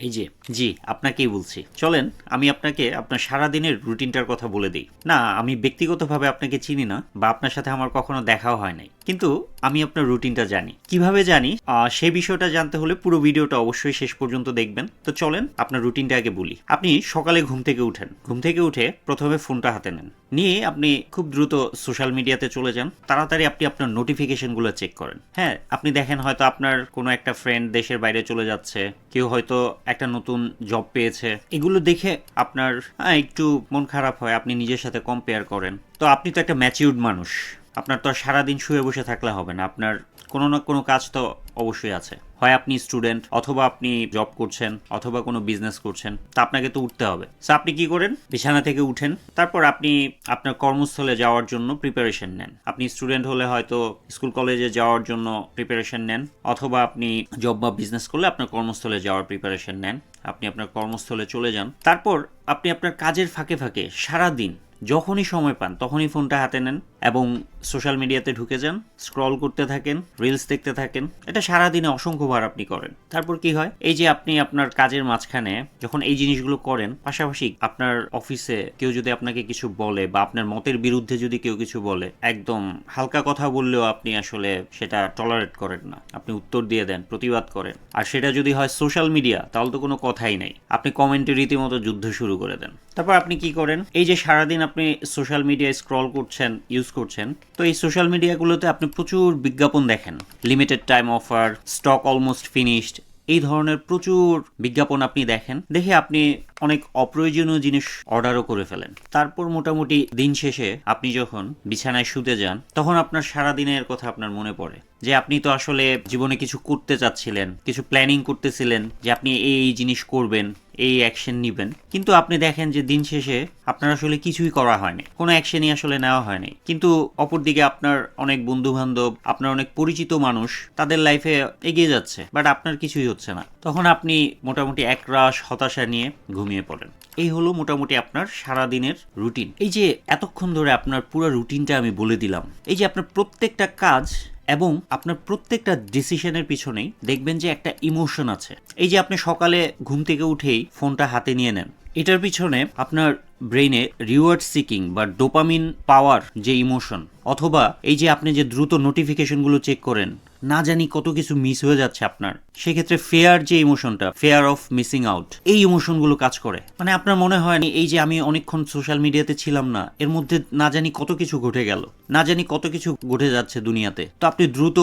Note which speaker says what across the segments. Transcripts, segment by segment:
Speaker 1: এই যে, জি, আপনাকেই বলছি। চলেন, আমি আপনাকে আপনার সারাদিনের রুটিনটার কথা বলে দিই। না, আমি ব্যক্তিগতভাবে আপনাকে চিনি না বা আপনার সাথে আমার কখনো দেখাও হয় নাই। কিন্তু আমি আপনার রুটিনটা জানি। কীভাবে জানি? সেই বিষয়টা জানতে হলে পুরো ভিডিওটা অবশ্যই শেষ পর্যন্ত দেখবেন। তো চলেন আপনার রুটিনটা আগে বলি। আপনি সকালে ঘুম থেকে উঠেন। ঘুম থেকে উঠে প্রথমে ফোনটা হাতে নেন। নিয়ে আপনি খুব দ্রুত সোশ্যাল মিডিয়াতে চলে যান। তাড়াতাড়ি আপনি আপনার নোটিফিকেশনগুলো চেক করেন। হ্যাঁ আপনি দেখেন হয়তো আপনার কোনো একটা ফ্রেন্ড দেশের বাইরে চলে যাচ্ছে। কেউ হয়তো একটা নতুন জব পেয়েছে। এগুলো দেখে আপনার একটু মন খারাপ হয়। আপনি নিজের সাথে কম্পেয়ার করেন। তো আপনি তো একটা ম্যাচিউর্ড মানুষ। আপনার তো সারাদিন শুয়ে বসে থাকলে হবে না। আপনার কোনো না কোনো কাজ তো অবশ্যই আছে। হয় আপনি স্টুডেন্ট অথবা আপনি জব করছেন অথবা কোনো বিজনেস করছেন, তা আপনাকে তো উঠতে হবে। সো আপনি কি করেন? বিছানা থেকে উঠেন, তারপর আপনি আপনার কর্মস্থলে যাওয়ার জন্য প্রিপারেশন নেন। আপনি স্টুডেন্ট হলে হয়তো স্কুল কলেজে যাওয়ার জন্য প্রিপারেশন নেন, অথবা আপনি জব বা বিজনেস করলে আপনার কর্মস্থলে যাওয়ার প্রিপারেশন নেন। আপনি আপনার কর্মস্থলে চলে যান। তারপর আপনি আপনার কাজের ফাঁকে ফাঁকে সারা দিন যখনই সময় পান তখনই ফোনটা হাতে নেন। এবং সোশ্যাল মিডিয়াতে ঢুকে যান, স্ক্রল করতে থাকেন রিলস দেখতে থাকেন। এটা সারাদিনে অসংখ্যবার আপনি করেন। তারপর কি হয়? এই যে আপনি আপনার কাজের মাঝখানে যখন এই জিনিসগুলো করেন, পাশাপাশি আপনার অফিসে কেউ যদি আপনাকে কিছু বলে বা আপনার মতের বিরুদ্ধে যদি কেউ কিছু বলে, একদম হালকা কথা বললেও আপনি আসলে সেটা টলারেট করেন না। আপনি উত্তর দিয়ে দেন, প্রতিবাদ করেন। আর সেটা যদি হয় সোশ্যাল মিডিয়া তাহলে তো কোনো কথাই নাই। আপনি কমেন্টে রীতিমতো যুদ্ধ শুরু করে দেন। তারপর আপনি কি করেন? এই যে সারাদিন আপনি সোশ্যাল মিডিয়ায় স্ক্রল করছেন ইউজ করছেন, তো এই সোশ্যাল মিডিয়াগুলোতে আপনি প্রচুর বিজ্ঞাপন দেখেন। Limited time offer stock almost finished এই ধরনের প্রচুর বিজ্ঞাপন আপনি দেখেন, দেখে আপনি অনেক অপ্রয়োজনীয় জিনিস অর্ডারও করে ফেলেন। তারপর মোটামুটি দিন শেষে আপনি যখন বিছানায় শুতে যান, তখন আপনার সারা দিনের কথা আপনার মনে পড়ে যে আপনি তো আসলে জীবনে কিছু করতে চাচ্ছিলেন, কিছু প্ল্যানিং করতেছিলেন যে আপনি এই জিনিস করবেন। এই অ্যাকশন নিবেন। কিন্তু আপনি দেখেন যে দিন শেষে আপনার আসলে কিছুই করা হয়নি। কোনো অ্যাকশনই আসলে নেওয়া হয়নি। কিন্তু অপরদিকে আপনার অনেক বন্ধু বান্ধব আপনার অনেক পরিচিত মানুষ তাদের লাইফে এগিয়ে যাচ্ছে বাট আপনার কিছুই হচ্ছে না। তখন আপনি মোটামুটি একরাশ হতাশা নিয়ে ঘুমিয়ে পড়েন। এই হলো মোটামুটি আপনার সারা দিনের রুটিন এই যে এতক্ষণ ধরে আপনার পুরো রুটিনটা আমি বলে দিলাম, এই যে আপনার প্রত্যেকটা কাজ এবং আপনার প্রত্যেকটা ডিসিশনের পিছনেই দেখবেন যে একটা ইমোশন আছে। এই যে আপনি সকালে ঘুম থেকে উঠেই ফোনটা হাতে নিয়ে নেন, এটার পিছনে আপনার ব্রেইনে রিওয়ার্ড সিকিং বা ডোপামিন পাওয়ার যে ইমোশন অথবা এই যে আপনি যে দ্রুত নোটিফিকেশনগুলো চেক করেন না জানি কত কিছু মিস হয়ে যাচ্ছে আপনার। সেক্ষেত্রে ফেয়ার যে ইমোশনটা ফেয়ার অফ মিসিং আউট এই ইমোশনগুলো কাজ করে। মানে আপনার মনে হয় এই যে আমি অনেকক্ষণ সোশ্যাল মিডিয়াতে ছিলাম না, এর মধ্যে না জানি কত কিছু ঘটে গেল, না জানি কত কিছু ঘটে যাচ্ছে দুনিয়াতে। তো আপনি দ্রুত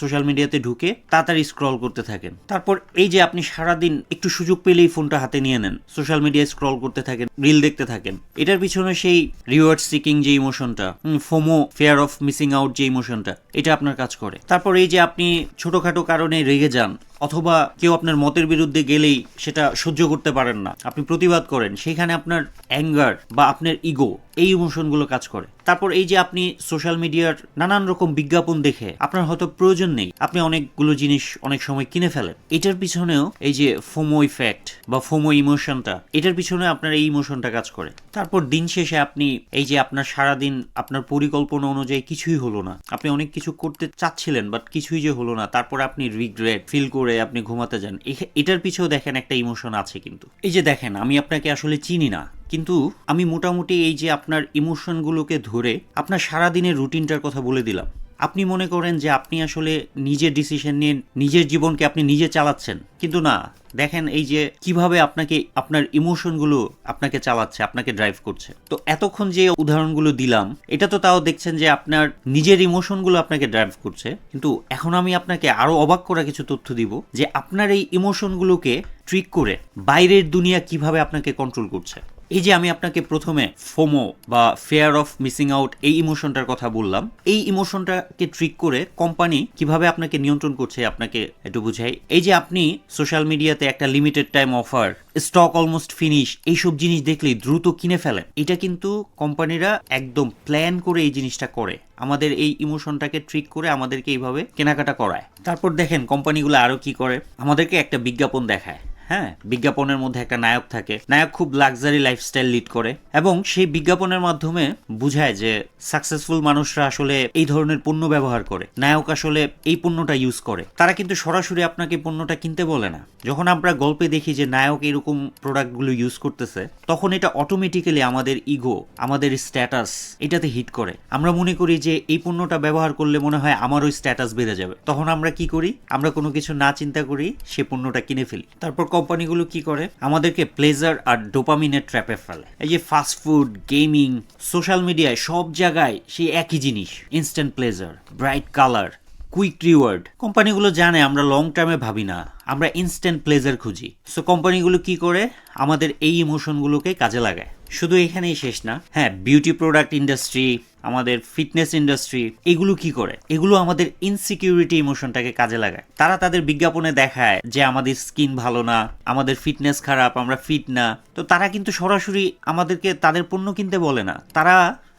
Speaker 1: সোশ্যাল মিডিয়াতে ঢুকে তাড়াতাড়ি স্ক্রল করতে থাকেন। তারপর এই যে আপনি সারাদিন একটু সুযোগ পেলেই ফোনটা হাতে নিয়ে নেন, সোশ্যাল মিডিয়ায় স্ক্রল করতে থাকেন রিল দেখতে থাকেন, এটার পিছনে সেই রিওয়ার্ড সিকিং যে ইমোশনটা FOMO fear of missing out যে ইমোশনটা এটা আপনার কাজ করে। তারপর এই যে আপনি ছোটখাটো কারণে রেগে যান অথবা কেউ আপনার মতের বিরুদ্ধে গেলেই সেটা সহ্য করতে পারেন না। আপনি প্রতিবাদ করেন, সেখানে আপনার অ্যাঙ্গার বা আপনার ইগো এই ইমোশনগুলো কাজ করে। তারপর এই যে আপনি সোশ্যাল মিডিয়ার নানান রকম বিজ্ঞাপন দেখে আপনার হয়তো প্রয়োজন নেই, আপনি অনেকগুলো জিনিস অনেক সময় কিনে ফেলেন। এটার পিছনেও এই যে ফোমো ইফেক্ট বা ফোমো ইমোশনটা, এটার পিছনে আপনার এই ইমোশনটা কাজ করে। তারপর দিন শেষে আপনি এই যে আপনার সারাদিন আপনার পরিকল্পনা অনুযায়ী কিছুই হলো না। আপনি অনেক কিছু করতে চাচ্ছিলেন, বাট কিছুই যে হলো না। তারপর আপনি রিগ্রেট ফিল করে আপনি ঘুমাতে যান এটার পিছেও দেখেন একটা ইমোশন আছে কিন্তু। এই যে দেখেন, আমি আপনাকে আসলে চিনি না, কিন্তু আমি মোটামুটি এই যে আপনার ইমোশনগুলোকে ধরে আপনার সারাদিনের রুটিনটার কথা বলে দিলাম। আপনি মনে করেন যে আপনি আসলে নিজের ডিসিশন নিয়ে নিজের জীবনকে আপনি নিজে চালাচ্ছেন। কিন্তু না, দেখেন এই যে কীভাবে আপনাকে, আপনার ইমোশনগুলো আপনাকে চালাচ্ছে, আপনাকে ড্রাইভ করছে। তো এতক্ষণ যে উদাহরণগুলো দিলাম, এটা তো তাও দেখছেন যে আপনার নিজের ইমোশনগুলো আপনাকে ড্রাইভ করছে। কিন্তু এখন আমি আপনাকে আরও অবাক করা কিছু তথ্য দিব যে আপনার এই ইমোশনগুলোকে ট্রিক করে বাইরের দুনিয়া কীভাবে আপনাকে কন্ট্রোল করছে। এই যে আমি আপনাকে প্রথমে ফোমো বা ফেয়ার অফ মিসিং আউট এই ইমোশনটার কথা বললাম, এই ইমোশনটাকে ট্রিক করে কোম্পানি কীভাবে আপনাকে নিয়ন্ত্রণ করছে আপনাকে একটু বুঝাই। এই যে আপনি সোশ্যাল মিডিয়াতে একটা limited time offer stock almost finish এইসব জিনিস দেখলেই দ্রুত কিনে ফেলেন। এটা কিন্তু কোম্পানিরা একদম প্ল্যান করে এই জিনিসটা করে। আমাদের এই ইমোশনটাকে ট্রিক করে আমাদেরকে এইভাবে কেনাকাটা করায়। তারপর দেখেন কোম্পানিগুলো আরও কি করে? আমাদেরকে একটা বিজ্ঞাপন দেখায়। হ্যাঁ বিজ্ঞাপনের মধ্যে একটা নায়ক থাকে। নায়ক খুব লাক্সারি লাইফস্টাইল লিড করে এবং সেই বিজ্ঞাপনের মাধ্যমে বুঝায় যে সাকসেসফুল মানুষরা আসলে এই ধরনের পণ্য ব্যবহার করে। নায়ক আসলে এই পণ্যটা ইউজ করে। তারা কিন্তু সরাসরি আপনাকে পণ্যটা কিনতে বলে না। যখন আমরা গল্পে দেখি যে নায়ক এরকম প্রোডাক্টগুলো ইউজ করতেছে, তখন এটা অটোমেটিক্যালি আমাদের ইগো আমাদের স্ট্যাটাস এটাতে হিট করে। আমরা মনে করি যে এই পণ্যটা ব্যবহার করলে মনে হয় আমারও স্ট্যাটাস বেড়ে যাবে। তখন আমরা কি করি? আমরা কোনো কিছু না চিন্তা করি সে পণ্যটা কিনে ফেলি। তারপর কোম্পানিগুলো কি করে? আমাদেরকে প্লেজার আর ডোপামিনের ট্র্যাপে ফেলে। এই যে ফাস্ট ফুড গেমিং সোশ্যাল মিডিয়ায় সব জায়গায় সেই একই জিনিস instant pleasure bright colour quick reward কোম্পানিগুলো জানে আমরা লং টার্মে ভাবি না, আমরা ইনস্ট্যান্ট প্লেজার খুঁজি। সো কোম্পানিগুলো কি করে? আমাদের এই ইমোশনগুলোকে কাজে লাগায়। শুধু এখানেই শেষ না হ্যাঁ বিউটি প্রোডাক্ট ইন্ডাস্ট্রি আমাদের ফিটনেস ইন্ডাস্ট্রি এগুলো কি করে? এগুলো আমাদের ইনসিকিউরিটি ইমোশনটাকে কাজে লাগায়। তারা তাদের বিজ্ঞাপনে দেখায় যে আমাদের স্কিন ভালো না, আমাদের ফিটনেস খারাপ, আমরা ফিট না। তো তারা কিন্তু সরাসরি আমাদেরকে তাদের পণ্য কিনতে বলে না। তারা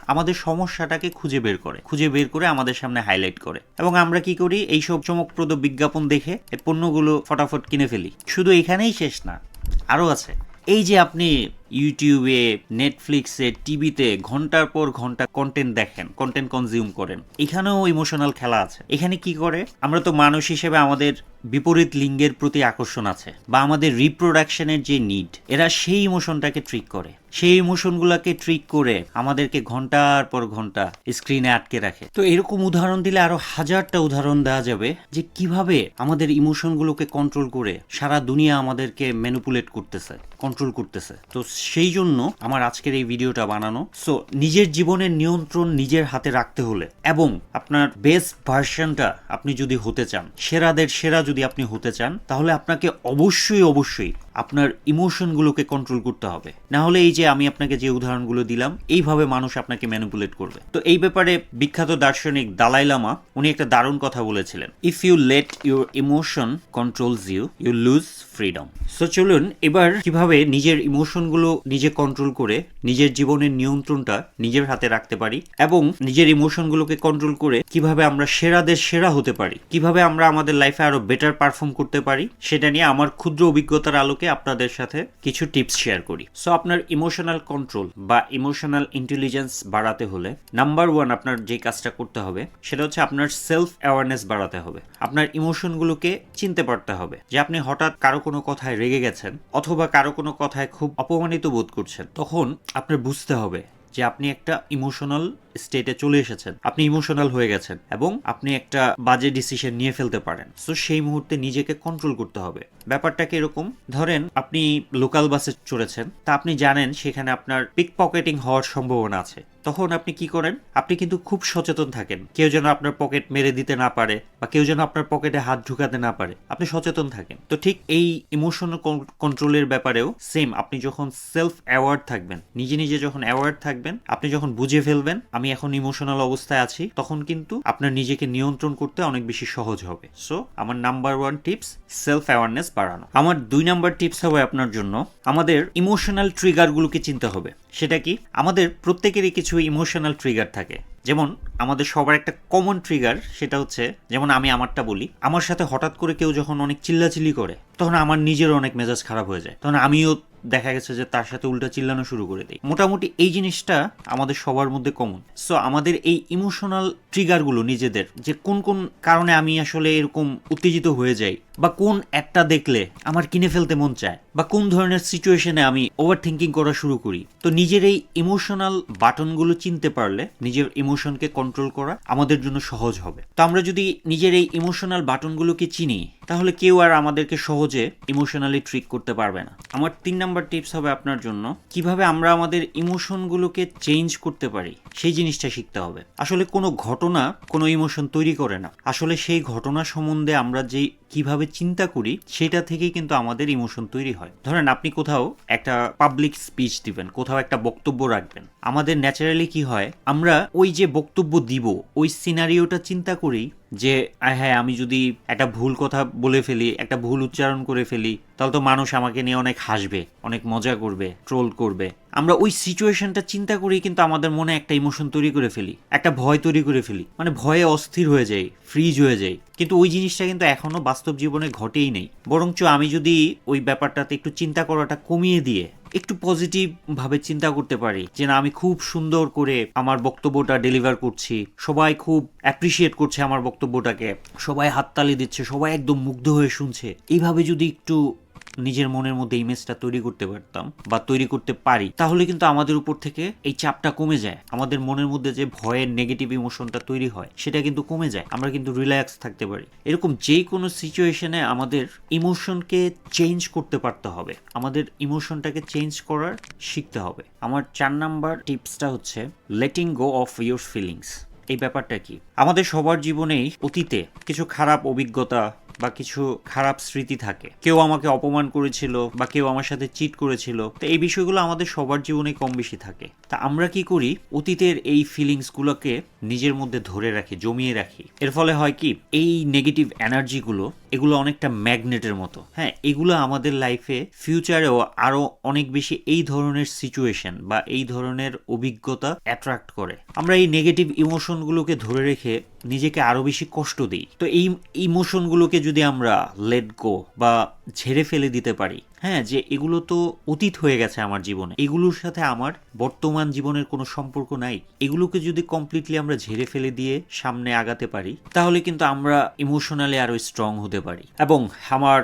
Speaker 1: আমাদের সমস্যাটাকে খুঁজে বের করে, খুঁজে বের করে আমাদের সামনে হাইলাইট করে। এবং আমরা কি করি? এই সব চমকপ্রদ বিজ্ঞাপন দেখে পণ্যগুলো ফটাফট কিনে ফেলি। শুধু এখানেই শেষ না আরও আছে। এই যে আপনি ইউটিউবে নেটফ্লিক্সে টিভিতে ঘণ্টার পর ঘণ্টা কন্টেন্ট দেখেন কন্টেন্ট কনজিউম করেন। এখানেও ইমোশনাল খেলা আছে। এখানে কি করে? আমরা তো মানুষ হিসেবে আমাদের বিপরীত লিঙ্গের প্রতি আকর্ষণ আছে বা আমাদের রিপ্রোডাকশনের যে নিড এরা সেই ইমোশনটাকে ট্রিক করে। সেই ইমোশনগুলোকে ট্রিক করে আমাদেরকে ঘণ্টার পর ঘণ্টা স্ক্রিনে আটকে রাখে। তো এরকম উদাহরণ দিলে আরও হাজারটা উদাহরণ দেওয়া যাবে যে কীভাবে আমাদের ইমোশনগুলোকে কন্ট্রোল করে সারা দুনিয়া আমাদেরকে ম্যানুপুলেট করতেছে কন্ট্রোল করতেছে। তো সেই জন্য আমার আজকের এই ভিডিওটা বানানো। সো নিজের জীবনের নিয়ন্ত্রণ নিজের হাতে রাখতে হলে এবং আপনার বেস্ট ভার্সনটা আপনি যদি হতে চান, সেরাদের সেরা যদি আপনি হতে চান, তাহলে আপনাকে অবশ্যই অবশ্যই আপনার ইমোশনগুলোকে কন্ট্রোল করতে হবে। না হলে এই যে আমি আপনাকে যে উদাহরণগুলো দিলাম, এইভাবে মানুষ আপনাকে ম্যানিপুলেট করবে। তো এই ব্যাপারে বিখ্যাত দার্শনিক দালাই লামা, উনি একটা দারুণ কথা বলেছিলেন if you let your emotion controls you you lose freedom so চলুন এবার কীভাবে নিজের ইমোশনগুলো নিজে কন্ট্রোল করে নিজের জীবনের নিয়ন্ত্রণটা নিজের হাতে রাখতে পারি এবং নিজের ইমোশনগুলোকে কন্ট্রোল করে কীভাবে আমরা সেরাদের সেরা হতে পারি, কীভাবে আমরা আমাদের লাইফে আরও বেটার পারফর্ম করতে পারি, সেটা নিয়ে আমার ক্ষুদ্র অভিজ্ঞতার আলোকে আপনাদের সাথে কিছু টিপস শেয়ার করি। সো আপনার ইমোশনাল কন্ট্রোল বা ইমোশনাল ইন্টেলিজেন্স বাড়াতে হলে নাম্বার ওয়ান আপনার যে কাজটা করতে হবে সেটা হচ্ছে আপনার সেলফ অ্যাওয়ারনেস বাড়াতে হবে। আপনার ইমোশনগুলোকে চিনতে পারতে হবে যে আপনি হঠাৎ কারও কোনো কথায় রেগে গেছেন অথবা কারও কোনো কথায় খুব অপমানিত বোধ করছেন, তখন আপনার বুঝতে হবে যে আপনি একটা ইমোশনাল স্টেটে চলে এসেছেন। আপনি ইমোশনাল হয়ে গেছেন এবং আপনি একটা বাজে ডিসিশন নিয়ে ফেলতে পারেন। সো সেই মুহূর্তে নিজেকে কন্ট্রোল করতে হবে। ব্যাপারটাকে এরকম? ধরেন আপনি লোকাল বাসে চড়েছেন, তা আপনি জানেন সেখানে আপনার পিক পকেটিং হওয়ার সম্ভাবনা আছে। তখন আপনি কি করেন? আপনি কিন্তু খুব সচেতন থাকেন। কেউ যেন আপনার পকেট মেরে দিতে না পারে বা কেউ যেন আপনার পকেটে হাত ঢুকাতে না পারে, আপনি সচেতন থাকেন। তো ঠিক এই ইমোশনাল কন্ট্রোলের ব্যাপারেও সেম আপনি যখন সেলফ অ্যাওয়ার্ড থাকবেন, নিজে নিজে যখন অ্যাওয়ার্ড থাকবেন, আপনি যখন বুঝে ফেলবেন, আমি এখন ইমোশনাল অবস্থায় আছি, তখন কিন্তু আপনার নিজেকে নিয়ন্ত্রণ করতে অনেক বেশি সহজ হবে। সো আমার number one tips self awareness বাড়ানো। আমার দুই নাম্বার টিপস হবে আপনার জন্য। আমাদের ইমোশনাল ট্রিগারগুলোকে চিনতে হবে। সেটা কি? আমাদের প্রত্যেকেরই কিছু ইমোশনাল ট্রিগার থাকে। যেমন আমাদের সবার একটা কমন ট্রিগার সেটা হচ্ছে যেমন আমি আমারটা বলি, আমার সাথে হঠাৎ করে কেউ যখন অনেক চিল্লাচিল্লি করে, তখন আমার নিজের অনেক মেজাজ খারাপ হয়ে যায়। তখন আমিও দেখা গেছে যে তার সাথে উল্টা চিল্লানো শুরু করে দিই মোটামুটি এই জিনিসটা আমাদের সবার মধ্যে কমন সো আমাদের এই ইমোশনাল ট্রিগারগুলো নিজেদের, যে কোন কোন কারণে আমি আসলে এরকম উত্তেজিত হয়ে যাই, বা কোন একটা দেখলে আমার কিনে ফেলতে মন চায়, বা কোন ধরনের সিচুয়েশনে আমি ওভার থিঙ্কিং করা শুরু করি। তো নিজের এই ইমোশনাল বাটনগুলো চিনতে পারলে নিজের ইমোশনকে কন্ট্রোল করা আমাদের জন্য সহজ হবে। তো আমরা যদি নিজের এই ইমোশনাল বাটনগুলোকে চিনি তাহলে কেউ আর আমাদেরকে সহজে ইমোশনালি ট্রিক করতে পারবে না। আমার তিন নাম্বার টিপস হবে আপনার জন্য, কীভাবে আমরা আমাদের ইমোশনগুলোকে চেঞ্জ করতে পারি, সেই জিনিসটা শিখতে হবে। আসলে কোনো ঘটনা কোনো ইমোশন তৈরি করে না। আসলে সেই ঘটনা সম্বন্ধে আমরা যে কীভাবে চিন্তা করি, সেটা থেকেই কিন্তু আমাদের ইমোশন তৈরি হয়। ধরেন আপনি কোথাও একটা পাবলিক স্পিচ দিবেন, কোথাও একটা বক্তব্য রাখবেন। আমাদের ন্যাচারালি কি হয়, আমরা ওই যে বক্তব্য দিব, ওই সিনারিওটা চিন্তা করি যে হ্যাঁ আমি যদি একটা ভুল কথা বলে ফেলি, একটা ভুল উচ্চারণ করে ফেলি, তাহলে তো মানুষ আমাকে নিয়ে অনেক হাসবে, অনেক মজা করবে ট্রোল করবে। আমরা ওই সিচুয়েশনটা চিন্তা করেই কিন্তু আমাদের মনে একটা ইমোশন তৈরি করে ফেলি, একটা ভয় তৈরি করে ফেলি। মানে ভয়ে অস্থির হয়ে যাই ফ্রিজ হয়ে যাই। কিন্তু ওই জিনিসটা কিন্তু এখনও বাস্তব জীবনে ঘটেই নেই। বরঞ্চ আমি যদি ওই ব্যাপারটাতে একটু চিন্তা করাটা কমিয়ে দিয়ে একটু পজিটিভ ভাবে চিন্তা করতে পারি যে, না, আমি খুব সুন্দর করে আমার বক্তব্যটা ডেলিভার করছি। সবাই খুব অ্যাপ্রিসিয়েট করছে আমার বক্তব্যটাকে। সবাই হাততালি দিচ্ছে, সবাই একদম মুগ্ধ হয়ে শুনছে। এইভাবে যদি একটু নিজের মনের মধ্যে ইমেজটা তৈরি করতে পারতাম বা তৈরি করতে পারি, তাহলে কিন্তু আমাদের উপর থেকে এই চাপটা কমে যায়। আমাদের মনের মধ্যে যে ভয়ের নেগেটিভ ইমোশনটা তৈরি হয়, সেটা কিন্তু কমে যায়। আমরা কিন্তু রিল্যাক্স থাকতে পারি। এরকম যে কোনো সিচুয়েশনে আমাদের ইমোশনকে চেঞ্জ করতে পারতে হবে। আমাদের ইমোশনটাকে চেঞ্জ করার শিখতে হবে। আমার চার নাম্বার টিপসটা হচ্ছে letting go of your feelings এই ব্যাপারটা কি? আমাদের সবার জীবনেই অতীতে কিছু খারাপ অভিজ্ঞতা বা কিছু খারাপ স্মৃতি থাকে। কেউ আমাকে অপমান করেছিল বা কেউ আমার সাথে চিট করেছিল। তো এই বিষয়গুলো আমাদের সবার জীবনে কম বেশি থাকে। তা আমরা কি করি? অতীতের এই ফিলিংসগুলোকে নিজের মধ্যে ধরে রাখি, জমিয়ে রাখি। এর ফলে হয় কি? এই নেগেটিভ এনার্জিগুলো এগুলো অনেকটা ম্যাগনেটের মতো। হ্যাঁ এগুলো আমাদের লাইফে ফিউচারেও আরও অনেক বেশি এই ধরনের সিচুয়েশন বা এই ধরনের অভিজ্ঞতা অ্যাট্রাক্ট করে। আমরা এই নেগেটিভ ইমোশনগুলোকে ধরে রেখে নিজেকে আরও বেশি কষ্ট দিই। তো এই ইমোশনগুলোকে যদি আমরা লেট গো বা ঝেড়ে ফেলে দিতে পারি হ্যাঁ যে এগুলো তো অতীত হয়ে গেছে আমার জীবনে, এগুলোর সাথে আমার বর্তমান জীবনের কোনো সম্পর্ক নাই। এগুলোকে যদি কমপ্লিটলি আমরা ঝেড়ে ফেলে দিয়ে সামনে আগাতে পারি, তাহলে কিন্তু আমরা ইমোশনালি আরও স্ট্রং হতে পারি। এবং আমার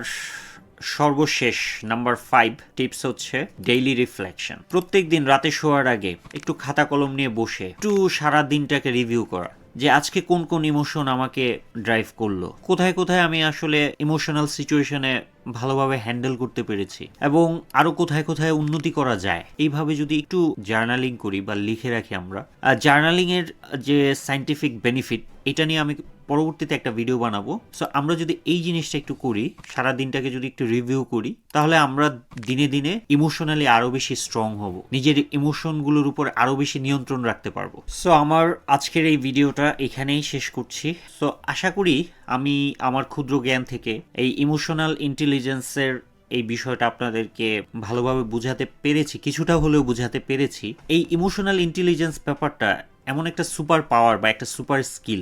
Speaker 1: সর্বশেষ নাম্বার ফাইভ টিপস হচ্ছে ডেইলি রিফ্লেকশন প্রত্যেক দিন রাতে শোয়ার আগে একটু খাতা কলম নিয়ে বসে একটু সারা দিনটাকে রিভিউ করা। যে আজকে কোন কোন ইমোশন আমাকে ড্রাইভ করল? কোথায় কোথায় আমি আসলে ইমোশনাল সিচুয়েশনে ভালোভাবে হ্যান্ডেল করতে পেরেছি? এবং আরও কোথায় কোথায় উন্নতি করা যায়? এইভাবে যদি একটু জার্নালিং করি বা লিখে রাখি আমরা জার্নালিংয়ের যে সাইন্টিফিক বেনিফিট এটা নিয়ে আমি পরবর্তীতে একটা ভিডিও বানাবো। সো আমরা যদি এই জিনিসটা একটু করি, সারা দিনটাকে যদি একটু রিভিউ করি, তাহলে আমরা দিনে দিনে ইমোশনালি আরও বেশি স্ট্রং হব। নিজের ইমোশনগুলোর উপর আরও বেশি নিয়ন্ত্রণ রাখতে পারব। সো আমার আজকের এই ভিডিওটা এখানেই শেষ করছি। সো আশা করি আমি আমার ক্ষুদ্র জ্ঞান থেকে এই ইমোশনাল ইন্টেলিজেন্সের এই বিষয়টা আপনাদেরকে ভালোভাবে বোঝাতে পেরেছি, কিছুটা হলেও বোঝাতে পেরেছি। এই ইমোশনাল ইন্টেলিজেন্স ব্যাপারটা এমন একটা সুপার পাওয়ার বা একটা সুপার স্কিল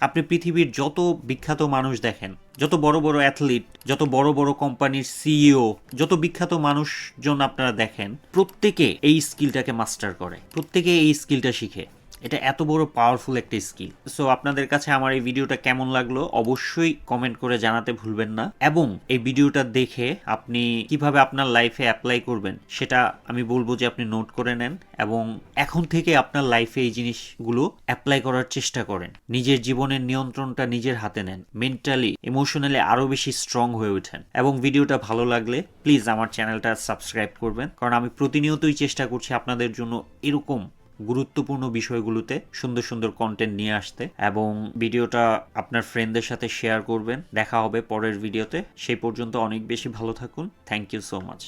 Speaker 1: আপনি পৃথিবীর যত বিখ্যাত মানুষ দেখেন, যত বড় বড় অ্যাথলিট যত বড় বড় কোম্পানির সিইও যত বিখ্যাত মানুষজন আপনারা দেখেন, প্রত্যেকে এই স্কিলটাকে মাস্টার করে, প্রত্যেকে এই স্কিলটা শিখে। এটা এত বড় পাওয়ারফুল একটা স্কিল সো আপনাদের কাছে আমার এই ভিডিওটা কেমন লাগল অবশ্যই কমেন্ট করে জানাতে ভুলবেন না। এবং এই ভিডিওটা দেখে আপনি কীভাবে আপনার লাইফে অ্যাপ্লাই করবেন, সেটা আমি বলব যে আপনি নোট করে নেন এবং এখন থেকে আপনার লাইফে এই জিনিসগুলো অ্যাপ্লাই করার চেষ্টা করেন। নিজের জীবনের নিয়ন্ত্রণটা নিজের হাতে নেন। মেন্টালি ইমোশনালি আরও বেশি স্ট্রং হয়ে ওঠেন। এবং ভিডিওটা ভালো লাগলে প্লিজ আমার চ্যানেলটা সাবস্ক্রাইব করবেন। কারণ আমি প্রতিনিয়তই চেষ্টা করছি আপনাদের জন্য এরকম গুরুত্বপূর্ণ বিষয়গুলোতে সুন্দর সুন্দর কন্টেন্ট নিয়ে আসতে এবং ভিডিওটা আপনার ফ্রেন্ডদের সাথে শেয়ার করবেন। দেখা হবে পরের ভিডিওতে সেই পর্যন্ত অনেক বেশি ভালো থাকুন। Thank you so much